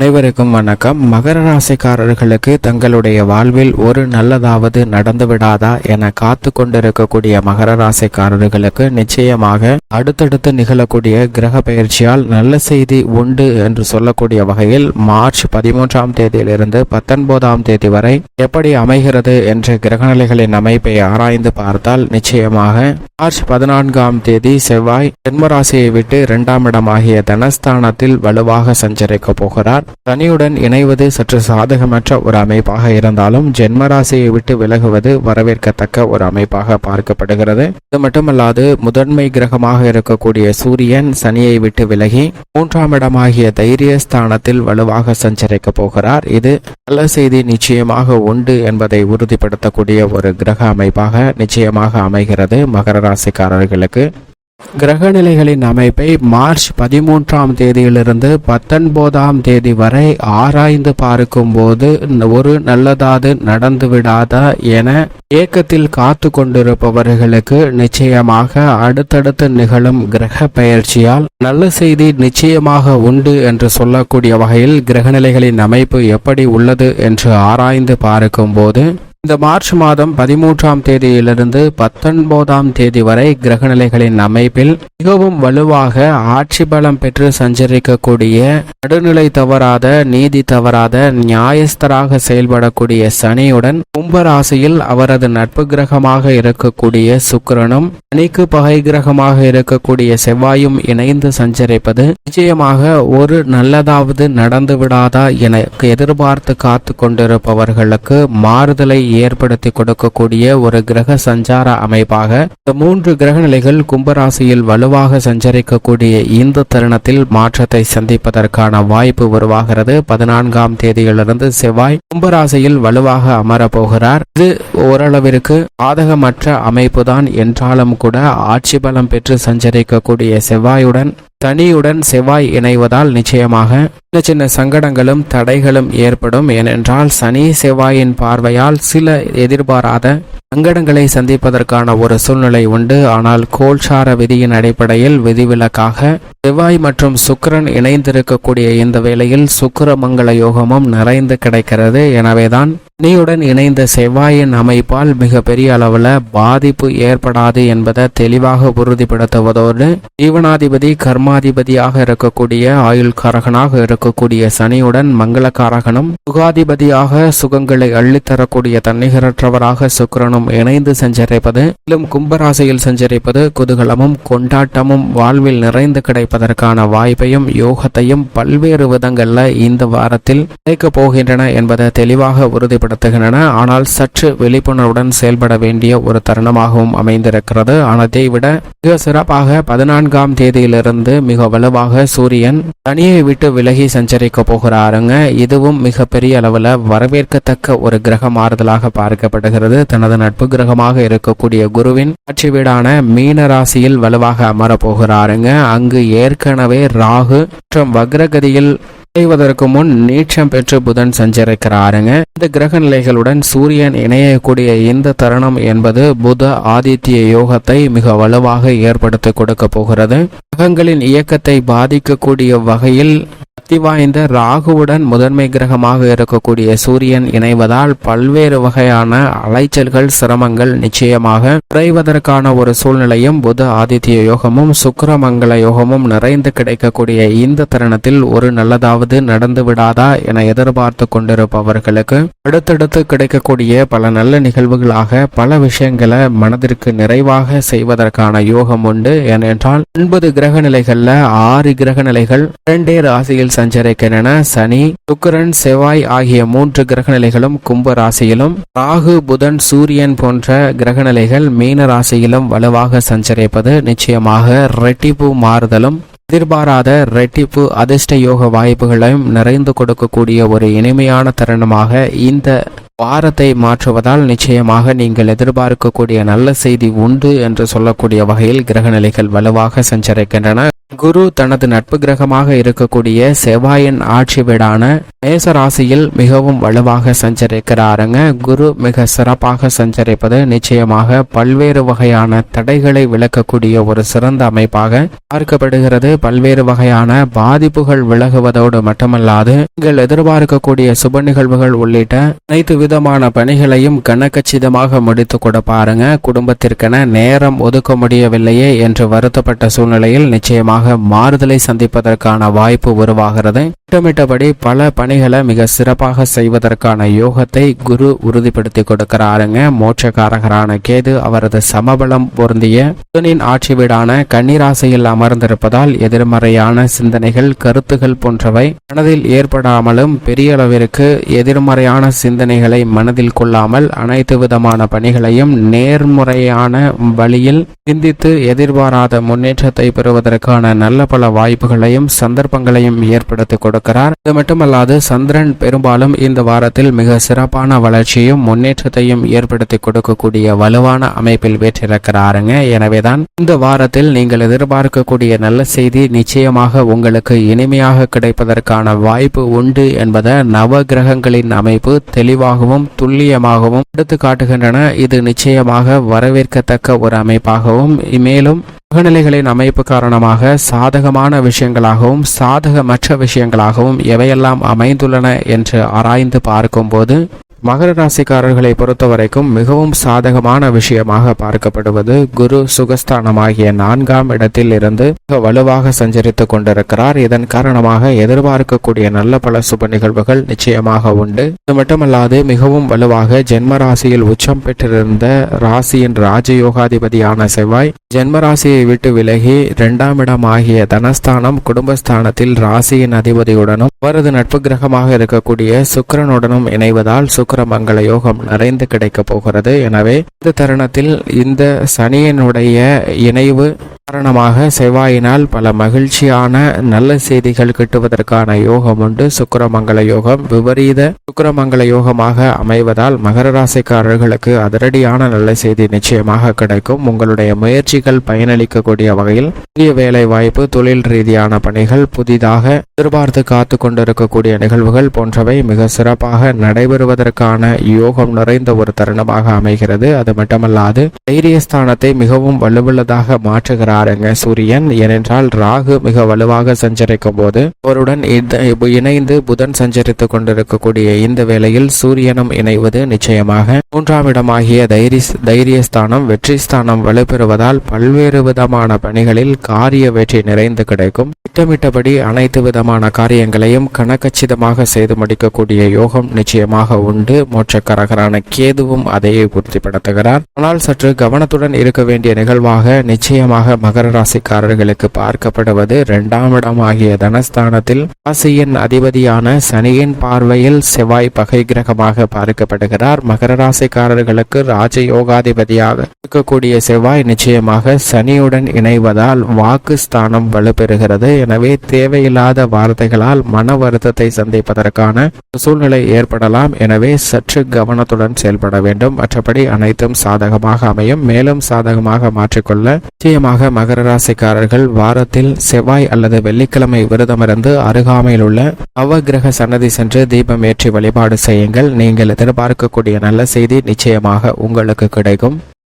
அனைவருக்கும் வணக்கம். மகர ராசிக்காரர்களுக்கு தங்களுடைய வாழ்வில் ஒரு நல்லதாவது நடந்து விடாதா என காத்து கொண்டிருக்கக்கூடிய மகர ராசிக்காரர்களுக்கு நிச்சயமாக அடுத்தடுத்து நிகழக்கூடிய கிரக பயிற்சியால் நல்ல செய்தி உண்டு என்று சொல்லக்கூடிய வகையில் மார்ச் பதிமூன்றாம் தேதியிலிருந்து பத்தொன்பதாம் தேதி வரை எப்படி அமைகிறது என்ற கிரகநிலைகளின் அமைப்பை ஆராய்ந்து பார்த்தால் நிச்சயமாக மார்ச் பதினான்காம் தேதி செவ்வாய் ஜென்மராசியை விட்டு இரண்டாம் இடமாகிய தனஸ்தானத்தில் வலுவாக சஞ்சரிக்க போகிறார். சனியுடன் இணைவது சற்று சாதகமற்ற ஒரு அமைப்பாக இருந்தாலும் ஜென்மராசியை விட்டு விலகுவது வரவேற்கத்தக்க ஒரு அமைப்பாக பார்க்கப்படுகிறது. இது மட்டுமல்லாது முதன்மை கிரகமாக இருக்கக்கூடிய சூரியன் சனியை விட்டு விலகி மூன்றாம் இடமாகிய தைரிய ஸ்தானத்தில் வலுவாக சஞ்சரிக்க போகிறார். இது நல்ல செய்தி நிச்சயமாக உண்டு என்பதை உறுதிப்படுத்தக்கூடிய ஒரு கிரக அமைப்பாக நிச்சயமாக அமைகிறது மகர ராசிக்காரர்களுக்கு. கிரகநிலைகளின் அமைப்பை மார்ச் பதிமூன்றாம் தேதியிலிருந்து பத்தொன்பதாம் தேதி வரை ஆராய்ந்து பார்க்கும்போது ஒரு நல்லதாது நடந்துவிடாதா என ஏக்கத்தில் காத்து கொண்டிருப்பவர்களுக்கு நிச்சயமாக அடுத்தடுத்து நிகழும் கிரக பயிற்சியால் நல்ல செய்தி நிச்சயமாக உண்டு என்று சொல்லக்கூடிய வகையில் கிரகநிலைகளின் அமைப்பு எப்படி உள்ளது என்று ஆராய்ந்து பார்க்கும்போது இந்த மார்ச் மாதம் பதிமூன்றாம் தேதியிலிருந்து பத்தொன்பதாம் தேதி வரை கிரகநிலைகளின் அமைப்பில் மிகவும் வலுவாக ஆட்சி பலம் பெற்று சஞ்சரிக்கக்கூடிய நடுநிலை தவறாத நீதி தவறாத நியாயஸ்தராக செயல்படக்கூடிய சனியுடன் கும்பராசியில் அவரது நட்பு கிரகமாக இருக்கக்கூடிய சுக்கிரனும் சனிக்கு பகை கிரகமாக இருக்கக்கூடிய செவ்வாயும் இணைந்து சஞ்சரிப்பது நிச்சயமாக ஒரு நல்லதாவது நடந்து விடாதா என எதிர்பார்த்து காத்து கொண்டிருப்பவர்களுக்கு மாறுதலை ஏற்படுத்தி கொடுக்கக்கூடிய ஒரு கிரக சஞ்சார அமைப்பாக இந்த மூன்று கிரக நிலைகள் கும்பராசியில் வலுவாக சஞ்சரிக்கக்கூடிய இந்த தருணத்தில் மாற்றத்தை சந்திப்பதற்கான வாய்ப்பு உருவாகிறது. பதினான்காம் தேதியிலிருந்து செவ்வாய் கும்பராசியில் வலுவாக அமரப்போகிறார். இது ஓரளவிற்கு பாதகமற்ற அமைப்புதான். என்றாலும் கூட ஆட்சி பலம் பெற்று சஞ்சரிக்கக்கூடிய செவ்வாயுடன் தனியுடன் செவ்வாய் இணைவதால் நிச்சயமாக சின்ன சின்ன சங்கடங்களும் தடைகளும் ஏற்படும். ஏனென்றால் சனி செவ்வாயின் பார்வையால் சில எதிர்பாராத சங்கடங்களை சந்திப்பதற்கான ஒரு சூழ்நிலை உண்டு. ஆனால் கோல்சார விதியின் அடிப்படையில் விதிவிலக்காக செவ்வாய் மற்றும் சுக்கிரன் இணைந்திருக்கக்கூடிய இந்த வேளையில் சுக்கர மங்கள யோகமும் நிறைந்து கிடைக்கிறது. எனவேதான் சனியுடன் இணைந்த செவ்வாயின் அமைப்பால் மிக பெரிய அளவில் பாதிப்பு ஏற்படாது என்பதை தெளிவாக உறுதிப்படுத்துவதோடு ஜீவனாதிபதி கர்மாதிபதியாக இருக்கக்கூடிய ஆயுள்காரகனாக இருக்கக்கூடிய சனியுடன் மங்களக்காரகனும் சுகாதிபதியாக சுகங்களை அள்ளித்தரக்கூடிய தன்னிகரற்றவராக சுக்கரனும் இணைந்து சஞ்சரிப்பது மேலும் கும்பராசியில் சஞ்சரிப்பது குதூகலமும் கொண்டாட்டமும் வாழ்வில் நிறைந்து கிடைப்பதற்கான வாய்ப்பையும் யோகத்தையும் பல்வேறு விதங்களில் இந்த வாரத்தில் கிடைக்கப் போகின்றன என்பதை தெளிவாக உறுதிப்படுத்துகின்றன ஆனால் சற்று விழிப்புணர்வுடன் செயல்பட வேண்டிய ஒரு தருணமாகவும் அமைந்திருக்கிறது. ஆனதை விட மிக சிறப்பாக பதினான்காம் தேதியிலிருந்து மிக வலுவாக சூரியன் தனியை விட்டு விலகி சஞ்சரிக்க போகிறாருங்க. இதுவும் மிக பெரிய அளவில் வரவேற்கத்தக்க ஒரு கிரக மாறுதலாக பார்க்கப்படுகிறது. தனது நட்பு கிரகமாக இருக்கக்கூடிய குருவின் ஆட்சி வீடான மீன ராசியில் வலுவாக அமரப் போகிறாருங்க. அங்கு ஏற்கனவே ராகு மற்றும் வக்ரகதியில் செய்வதற்கு முன் நீட்சம் பெற்று புதன் சஞ்சரிக்கிறாருங்க. இந்த கிரக நிலைகளுடன் சூரியன் இணையக்கூடிய இந்த தருணம் என்பது புத ஆதித்ய யோகத்தை மிக வலுவாக ஏற்படுத்தி கொடுக்க போகிறது. கிரகங்களின் இயக்கத்தை பாதிக்கக்கூடிய வகையில் சக்தி வாய்ந்த ராகுவுடன் முதன்மை கிரகமாக இருக்கக்கூடிய சூரியன் இணைவதால் பல்வேறு வகையான அலைச்சல்கள் சிரமங்கள் நிச்சயமாக குறைவதற்கான ஒரு சூழ்நிலையும் புத ஆதித்ய யோகமும் சுக்கிரமங்கல யோகமும் நிறைந்து கிடைக்கக்கூடிய இந்த தருணத்தில் ஒரு நல்லதாவது நடந்து விடாதா என எதிர்பார்த்து கொண்டிருப்பவர்களுக்கு அடுத்தடுத்து கிடைக்கக்கூடிய பல நல்ல நிகழ்வுகளாக பல விஷயங்களை மனதிற்கு நிறைவாக செய்வதற்கான யோகம் உண்டு. ஏனென்றால் ஒன்பது கிரக நிலைகள்ல ஆறு கிரக நிலைகள் இரண்டே ராசியில் சஞ்சரிக்கின்றன சனி சுக்கரன் செவ்வாய் ஆகிய மூன்று கிரகநிலைகளும் கும்ப ராசியிலும் ராகு புதன் சூரியன் போன்ற கிரகநிலைகள் மீன ராசியிலும் வலுவாக சஞ்சரிப்பது நிச்சயமாக ரெட்டிப்பு மாறுதலும் எதிர்பாராத ரெட்டிப்பு அதிர்ஷ்ட யோக வாய்ப்புகளையும் நிறைந்து கொடுக்கக்கூடிய ஒரு இனிமையான தருணமாக இந்த வாரத்தை மாற்றுவதால் நிச்சயமாக நீங்கள் எதிர்பார்க்கக்கூடிய நல்ல செய்தி உண்டு என்று சொல்லக்கூடிய வகையில் கிரகநிலைகள் வலுவாக சஞ்சரிக்கின்றன. குரு தனது நட்பு கிரகமாக இருக்கக்கூடிய செவ்வாயின் ஆட்சி வீடான மேச ராசியில் மிகவும் வலுவாக சஞ்சரிக்கிறாருங்க. குரு மிக சிறப்பாக சஞ்சரிப்பது நிச்சயமாக பல்வேறு வகையான தடைகளை விளக்கக்கூடிய ஒரு சிறந்த அமைப்பாக பார்க்கப்படுகிறது. பல்வேறு வகையான பாதிப்புகள் விலகுவதோடு மட்டுமல்லாது நீங்கள் எதிர்பார்க்கக்கூடிய சுப நிகழ்வுகள் உள்ளிட்ட அனைத்து விதமான பணிகளையும் கனக்கச்சிதமாக முடித்து கொடுப்பாருங்க. குடும்பத்திற்கென நேரம் ஒதுக்க முடியவில்லையே என்று வருத்தப்பட்ட சூழ்நிலையில் நிச்சயமாக மாறுதலை சந்திப்பதற்கான வாய்ப்பு உருவாகிறது. திட்டமிட்டபடி பல பணிகளை மிக சிறப்பாக செய்வதற்கான யோகத்தை குரு உறுதிப்படுத்தி கொடுக்கிறாருங்க. மோட்சக்காரகரான கேது அவரது சமபலம் பொருந்திய புதனின் ஆட்சி வீடான கன்னிராசியில் அமர்ந்திருப்பதால் எதிர்மறையான சிந்தனைகள் கருத்துகள் போன்றவை மனதில் ஏற்படாமலும் பெரிய அளவிற்கு எதிர்மறையான சிந்தனைகளை மனதில் கொள்ளாமல் அனைத்து விதமான பணிகளையும் நேர்முறையான வழியில் சிந்தித்து எதிர்பாராத முன்னேற்றத்தை பெறுவதற்கான நல்ல பல வாய்ப்புகளையும் சந்தர்ப்பங்களையும் ஏற்படுத்தி கொடுக்கிறார். இது மட்டுமல்லாது சந்திரன் பெரும்பாலும் இந்த வாரத்தில் மிக சிறப்பான வளர்ச்சியும் முன்னேற்றத்தையும் ஏற்படுத்தி கொடுக்கக்கூடிய வலுவான அமைப்பில் வேற்றிருக்கிறாருங்க. எனவேதான் இந்த வாரத்தில் நீங்கள் எதிர்பார்க்கக்கூடிய நல்ல செய்தி நிச்சயமாக உங்களுக்கு இனிமையாக கிடைப்பதற்கான வாய்ப்பு உண்டு என்பதை நவ கிரகங்களின் அமைப்பு தெளிவாகவும் துல்லியமாகவும் எடுத்து காட்டுகின்றன. இது நிச்சயமாக வரவேற்கத்தக்க ஒரு அமைப்பாகவும் மேலும் கிரகநிலைகளின் அமைப்பு காரணமாக சாதகமான விஷயங்களாகவும் சாதகமற்ற விஷயங்களாகவும் எவையெல்லாம் அமைந்துள்ளன என்று ஆராய்ந்து பார்க்கும்போது மகர ராசிக்காரர்களை பொறுத்தவரைக்கும் மிகவும் சாதகமான விஷயமாக பார்க்கப்படுவது குரு சுகஸ்தானமாகிய நான்காம் இடத்தில் இருந்து மிக வலுவாக சஞ்சரித்துக் கொண்டிருக்கிறார். இதன் காரணமாக எதிர்பார்க்கக்கூடிய நல்ல பல சுப நிகழ்வுகள் நிச்சயமாக உண்டு. இது மட்டுமல்லாது மிகவும் வலுவாக ஜென்ம ராசியில் உச்சம் பெற்றிருந்த ராசியின் ராஜயோகாதிபதியான செவ்வாய் ஜென்ம ராசியை விட்டு விலகி இரண்டாம் இடம் ஆகிய தனஸ்தானம் குடும்பஸ்தானத்தில் ராசியின் அதிபதியுடனும் அவரது நட்பு கிரகமாக இருக்கக்கூடிய சுக்கரனுடனும் இணைவதால் சுக் சுக்கிரமங்கல யோகம் நிறைந்து கிடைக்கப் போகிறது. எனவே இந்த தருணத்தில் இந்த சனியனுடைய இணைவு காரணமாக செவ்வாயினால் பல மகிழ்ச்சியான நல்ல செய்திகள் கிட்டுவதற்கான யோகம் உண்டு. சுக்கரமங்கல யோகம் விபரீத சுக்கரமங்கல யோகமாக அமைவதால் மகர ராசிக்காரர்களுக்கு அதிரடியான நல்ல செய்தி நிச்சயமாக கிடைக்கும். உங்களுடைய முயற்சிகள் பயனளிக்கக்கூடிய வகையில் புதிய வேலை வாய்ப்பு தொழில் ரீதியான பணிகள் புதிதாக எதிர்பார்த்து காத்து கொண்டிருக்கக்கூடிய நிகழ்வுகள் போன்றவை மிக சிறப்பாக நடைபெறுவதற்கான யோகம் நிறைந்த ஒரு தருணமாக அமைகிறது. அது மட்டுமல்லாது தைரியஸ்தானத்தை மிகவும் வலுவுள்ளதாக மாற்றுகிறார். பாருங்க சூரியன் ஏனென்றால் ராகு மிக வலுவாக சஞ்சரிக்கும் போது அவருடன் இணைந்து புதன் சஞ்சரித்துக் கொண்டிருக்கக்கூடிய இந்த வேளையில் சூரியனும் இணைவது நிச்சயமாக மூன்றாம் இடமாகிய தைரிய தைரியஸ்தானம் வெற்றி ஸ்தானம் வலுப்பெறுவதால் பல்வேறு விதமான பணிகளில் காரிய வெற்றி நிறைந்து கிடைக்கும். திட்டமிட்டபடி அனைத்து விதமான காரியங்களையும் கணக்கச்சிதமாக செய்து முடிக்கக்கூடிய யோகம் நிச்சயமாக உண்டு. மோட்சக்காரகரான கேதுவும் அதையே உறுதிப்படுத்துகிறார். ஆனால் சற்று கவனத்துடன் இருக்க வேண்டிய நிகழ்வாக நிச்சயமாக மகர ராசிக்காரர்களுக்கு பார்க்கப்படுவது இரண்டாம் இடம் ஆகிய தனஸ்தானத்தில் ராசியின் அதிபதியான சனியின் பார்வையில் செவ்வாய் பகை கிரகமாக பார்க்கப்படுகிறார். மகர ராசிக்காரர்களுக்கு ராஜயோகாதிபதியாக இருக்கக்கூடிய செவ்வாய் நிச்சயமாக சனியுடன் இணைவதால் வாக்கு ஸ்தானம் வலுப்பெறுகிறது. எனவே தேவையில்லாத வார்த்தைகளால் மன வருத்தத்தை சந்திப்பதற்கான சூழ்நிலை ஏற்படலாம். எனவே சற்று கவனத்துடன் செயல்பட வேண்டும். மற்றபடி அனைத்தும் சாதகமாக அமையும். மேலும் சாதகமாக மாற்றிக்கொள்ள நிச்சயமாக மகர ராசிக்காரர்கள் வாரத்தில் செவ்வாய் அல்லது வெள்ளிக்கிழமை விரதமிருந்து அருகாமையில் உள்ள நவகிரக சன்னதி சென்று தீபம் ஏற்றி வழிபாடு செய்யுங்கள். நீங்கள் எதிர்பார்க்கக்கூடிய நல்ல செய்தி நிச்சயமாக உங்களுக்கு கிடைக்கும்.